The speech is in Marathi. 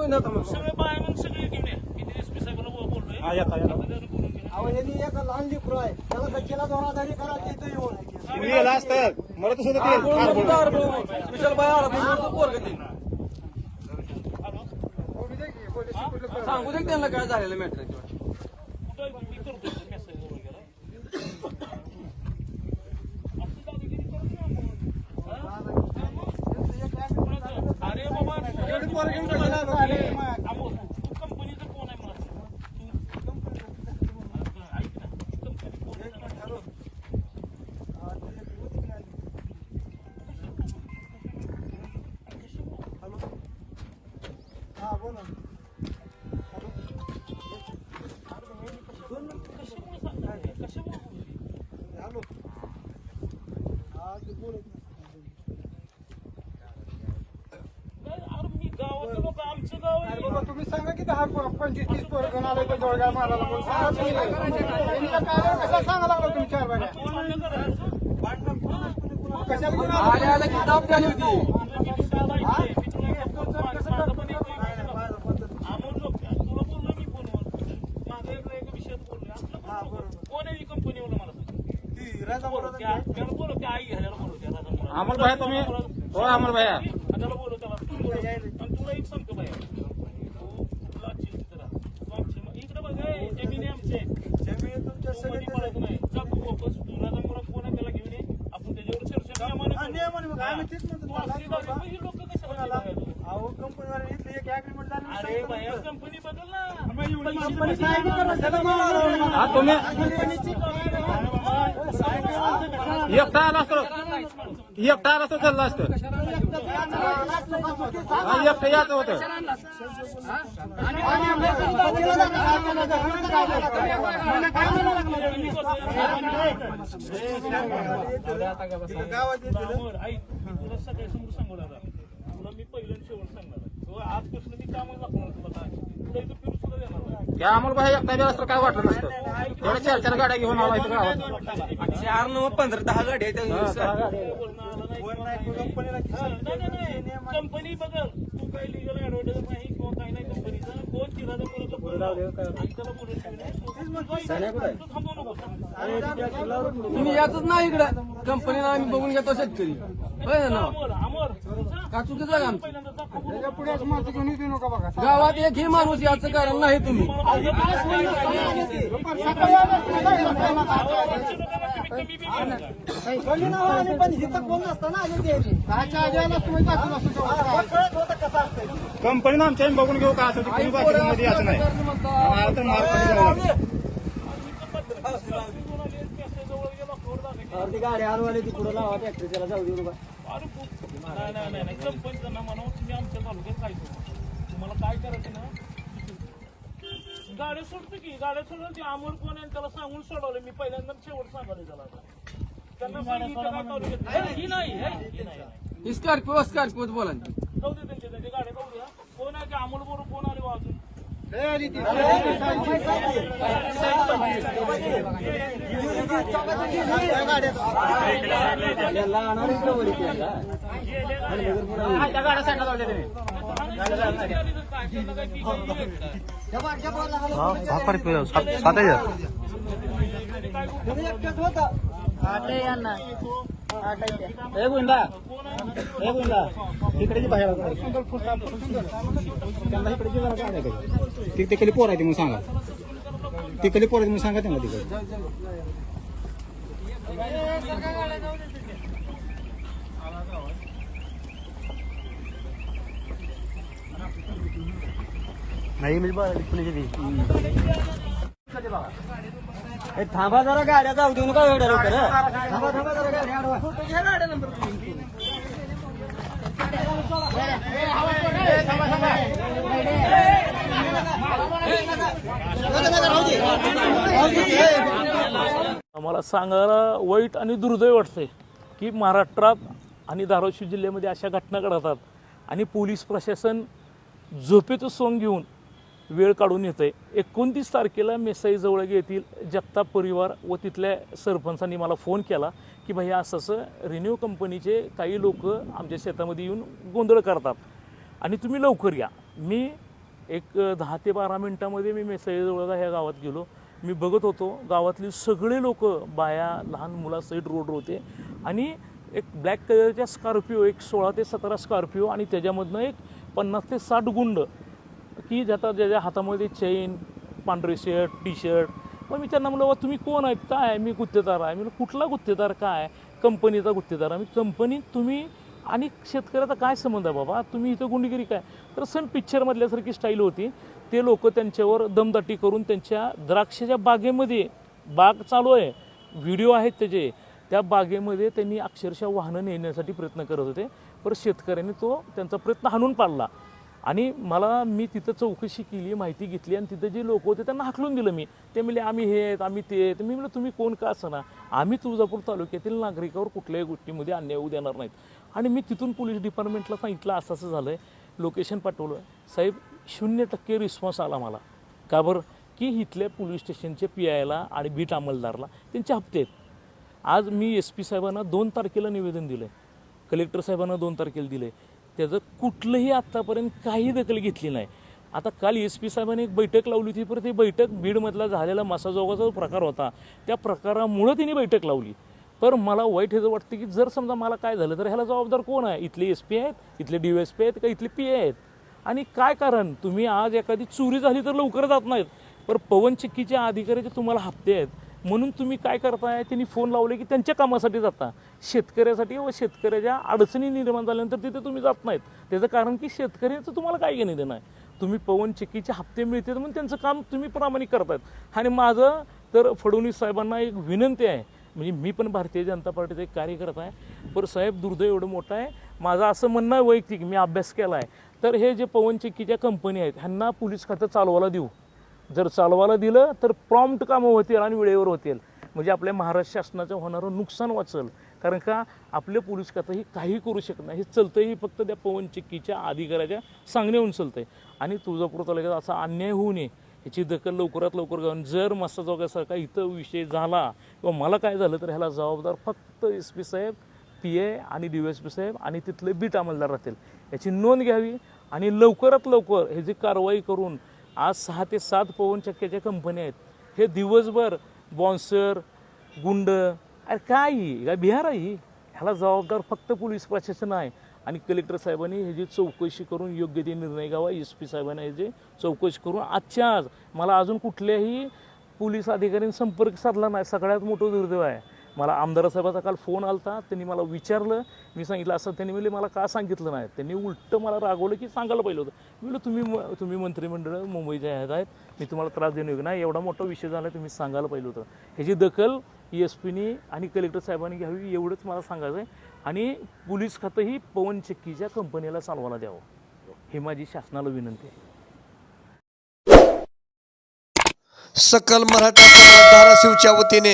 होय, नका मग. सगळे बाय मग सगळे घेऊन या किती एस पी साहेबांना बोल- बोललोय हा, येता, येता. आपल्याला बोलून घ्या. अहो यांनी एक लहान लेकरू आहे त्याला गच्चीला दोन आधारी करा तिथं येऊन तुम्ही गेला असतं मला तसं होतं ते फार बोलणं. विशाल बाई आला पण ते. सांगू दे की त्यांना काय झालेलं मॅटर कुठं? मी करतो मेसेज वगैरे असं दादागिरी करत नाही आपण. हा? अरे बाबा एवढी सांगा की दहा पंचवीस तीस पोरं घेऊन आले जोडगाव मारायला म्हणून सांगा तुम्ही. यांनी काय कार्यावर कशाला सांगा लागला तुम्ही चार बाऱ्या तू मान्य करायचं कशाला घेऊन आले? की दाब झाली होती. अमोल ही भाई तुम्ही हो अमोल भैया त्याला बोलो त्याला तुला एक सांगतो बाई तू तुला चिंता करा. तू आमची मग इकडे बघ ए, जमीन आहे आमचे जमीन तुमच्या तू सगळे मध्ये पडत नाही जा तू वापस तू राजा मुला कोण आहे त्याला घेऊन ये आपण त्याच्यावर चर्चा नियमाने हा, करू. नियमाने मग आम्ही तेच म्हणतो तू तुम्हाला. असली दाबी, मग ही लोक कशाला बघायला? अहो कंपनीवाले इथले एक ऍग्रीमेंट झालं अरे भैया कंपनी बदल ना कंपनी काय. हा एकटा आला असतो एकटा आला असतो चाललं असतं हा एकटं याचं होतं गावात येते. तुला सगळ्या समोर सांगू लागला मी पहिल्यांदा आणि शेवट सांगणार आहे. तुला आजपासून मी कामच दाखवणार तुला तुला इथं फिरू त्या अमोल भाई एकटा गेला असतं काय वाटलं नसतं? एवढ्या चार चार गाड्या घेऊन आला इथं गावात. चार नऊ पंधरा दहा गाडी आहेत त्या दिवसात. हा. कंपनी बघल. तू काही लिगल ऍडव्हर्टाईज नाही किंवा काही नाही कंपनीचं. कोण चिराचं. तू थांबवू नको. तुम्ही यातच नाही इकडं. कंपनीला आम्ही बघून घेतो शेतकरी. होय ना? अमोल अमोल. जा. का चुकीचं पुढे असं माणसं घेऊन येऊ नका बघा. गावात एक हे माणूस याचं कारण नाही तुम्ही. कोणी नाव आले पण इथं कोण नसतं ना आले ते. दहाच्या आधी आला तुम्ही दाखवून असतो तेवढं. कळत होतं कसं असतं कंपनीनं आमच्या बघून घेऊ का असं? तुम्ही बाकी मध्ये याचं नाही. तर. ती गाडी ती पुढे लावा ट्रॅक्टर त्याला जाऊ देऊ नका नाही नाही नाही ना तुम्ही आमच्या तालुक्यात काय करू? तुम्हाला काय करायचं ना? गाड्या सोडतो की गाड्या सोडून ते अमोल कोण आहे त्याला सांगून सोडवलं. मी पहिल्यांदा शेवट सांगायला त्याला. त्यांना सांगितलं काय तालुक्यात? हे, नाही हे, नाही स्कॉर्पिओ स्कॉर्पिओ बोला जाऊ दे त्यांच्या त्यांच्या गाड्या जाऊ द्या. कोण आहे ते अमोल बरोबर कोण आले बा अजून लय आली ती हा, गोविंदा गोविंदा जी बाहेर त्यांना इकडे जरा तिकडे पोर आहे ती म्हणून सांगा. तिकडे पोर आहे म्हणून सांगा त्यांना तिकडे. ए, थांबा जरा गाड्या जाऊ देऊ नका एवढ्या लवकर हं. थांबा थांबा जरा गाड्या अडवा. आम्हाला सांगायला वाईट आणि दुर्दैव वाटते की महाराष्ट्रात आणि धाराशिव जिल्ह्यामध्ये अशा घटना घडतात आणि पोलीस प्रशासन झोपेचं सोंग घेऊन वेळ काढून येतं आहे एकोणतीस तारखेला मेसाईजवळ येथील जगताप परिवार व तिथल्या सरपंचांनी मला फोन केला की भाई असं असं रिन्यू कंपनीचे काही लोक आमच्या शेतामध्ये येऊन गोंधळ करतात आणि तुम्ही लवकर या. मी एक दहा ते बारा मिनटामध्ये मी मेसाईजवळ ह्या गावात गेलो. मी बघत होतो गावातली सगळे लोक बाया लहान मुलासहित रोडवर होते आणि एक ब्लॅक कलरच्या स्कॉर्पिओ एक सोळा ते सतरा स्कॉर्पिओ आणि त्याच्यामधनं एक पन्नास ते साठ गुंड की ज्याचा ज्याच्या हातामध्ये चेन पांढरे शर्ट टी शर्ट मग मी त्यांना म्हणलं "बाबा, तुम्ही कोण आहेत? काय मी गुत्तेदार आहे. मी कुठला गुत्तेदार काय कंपनीचा गुत्तेदार आहे. मी कंपनीत तुम्ही आणि शेतकऱ्याचा काय संबंध आहे बाबा? तुम्ही इथं गुंडगिरी काय? तर सण पिक्चरमधल्यासारखी स्टाईल होती. ते लोक त्यांच्यावर दमदाटी करून त्यांच्या द्राक्षाच्या बागेमध्ये बाग चालू आहे. व्हिडिओ आहेत त्याचे. त्या बागेमध्ये त्यांनी अक्षरशः वाहनं नेण्यासाठी प्रयत्न करत होते. पर शेतकऱ्यांनी तो त्यांचा प्रयत्न हाणून पाडला. आणि मला मी तिथं चौकशी केली माहिती घेतली आणि तिथं जे लोक होते त्यांना हाकलून दिलं मी. ते म्हणले आम्ही हे आहेत आम्ही ते आहेत. मी म्हणलं तुम्ही कोण का असं ना? आम्ही तुळजापूर तालुक्यातील नागरिकावर कुठल्याही गोष्टीमध्ये अन्याय होऊ देणार नाहीत. आणि मी तिथून पोलीस डिपार्टमेंटला सांगितलं असं असं झालं आहे लोकेशन पाठवलं. साहेब शून्य टक्के रिस्पॉन्स आला मला. का बरं? की इथल्या पोलीस स्टेशनचे पी आयला आणि बीट अंमलदारला त्यांचे हप्ते आहेत. आज मी एस पी साहेबांना दोन तारखेला निवेदन दिलं आहे कलेक्टर साहेबांना दोन तारखेला दिलं आहे त्याचं कुठलंही आत्तापर्यंत काही दखल घेतली नाही. आता काल एस पी साहेबांनी एक बैठक लावली होती परत ती बैठक बीडमधला झालेला मासाजोगाचा जो प्रकार होता त्या प्रकारामुळं तिने बैठक लावली. तर मला वाईट ह्याचं वाटतं की जर समजा मला काय झालं तर ह्याला जबाबदार कोण आहे? इथले एस पी आहेत इथले डी एस पी आहेत का इथले पी ए आहेत? आणि काय कारण? तुम्ही आज एखादी चोरी झाली तर लवकर जात नाहीत. पर पवन चिक्कीच्या अधिकाऱ्याचे तुम्हाला हप्ते आहेत. म्हणून तुम्ही काय करताय? त्यांनी फोन लावले की त्यांच्या कामासाठी जाता. शेतकऱ्यासाठी व शेतकऱ्याच्या अडचणी निर्माण झाल्यानंतर तिथे तुम्ही जात नाहीत. त्याचं कारण की शेतकऱ्याचं तुम्हाला काय घेणे देणं आहे? तुम्ही पवन चिक्कीचे हप्ते मिळतात म्हणून त्यांचं काम तुम्ही प्रामाणिक करतायत. आणि माझं तर फडणवीस साहेबांना एक विनंती आहे. म्हणजे मी पण भारतीय जनता पार्टीचा एक कार्यकर्ता आहे. पर साहेब दुर्दैव एवढं मोठं आहे. माझं असं म्हणणं आहे वैयक्तिक मी अभ्यास केला आहे तर हे जे पवन चिक्कीच्या कंपनी आहेत ह्यांना पोलीस खातं चालवायला देऊ. जर चालवायला दिलं तर प्रॉम्प्ट कामं होतील आणि वेळेवर होतील. म्हणजे आपल्या महाराष्ट्र शासनाचं होणारं नुकसान वाचल. कारण का आपले पोलीस खातं ही काही करू शकत नाही. हे चलतं ही फक्त त्या पवन चिक्कीच्या अधिकाऱ्याच्या सांगण्याहून चलतंय. आणि तुळजापूर तालुक्यात असा अन्याय होऊ नये. ह्याची दखल लवकरात लवकर घेऊन जर मस्ता इथं विषय झाला किंवा मला काय झालं तर ह्याला जबाबदार फक्त एस पी साहेब पी ए आणि डी एस पी साहेब आणि तिथले बीट अंमलदार राहतील. याची नोंद घ्यावी आणि लवकरात लवकर ह्याची कारवाई करून आज सहा ते सात पवन चक्क्याच्या कंपन्या आहेत. हे दिवसभर बॉन्सर गुंड अरे काय ही? काय बिहार आहे ही. ह्याला जबाबदार फक्त पोलीस प्रशासन आहे. आणि कलेक्टर साहेबांनी ह्याची चौकशी करून योग्य ते निर्णय घ्यावा. एस पी साहेबांनी ह्याची चौकशी करून आजच्या आज मला अजून कुठल्याही पोलीस अधिकाऱ्यांनी संपर्क साधला नाही. सगळ्यात मोठं दुर्दैव आहे. मला आमदार साहेबाचा काल फोन आलता त्यांनी मला विचारलं. मी सांगितलं असं त्यांनी म्हणले मला का सांगितलं नाही? त्यांनी उलटं मला रागवलं की सांगायला पाहिलं होतं. मी म्हणलं तुम्ही म- तुम्ही मंत्रिमंडळ मुंबईच्या ह्यात आहेत मी तुम्हाला त्रास देणं योग्य नाही. एवढा मोठा विषय झाला तुम्ही सांगायला पाहिलं होतं. ह्याची दखल एस पीनी आणि कलेक्टर साहेबांनी घ्यावी एवढंच मला सांगायचं आहे. आणि पोलीस खातंही पवन चक्कीच्या कंपनीला चालवायला द्यावं. हे माझी शासनाला विनंती आहे. सकल मराठा धाराशिवच्या वतीने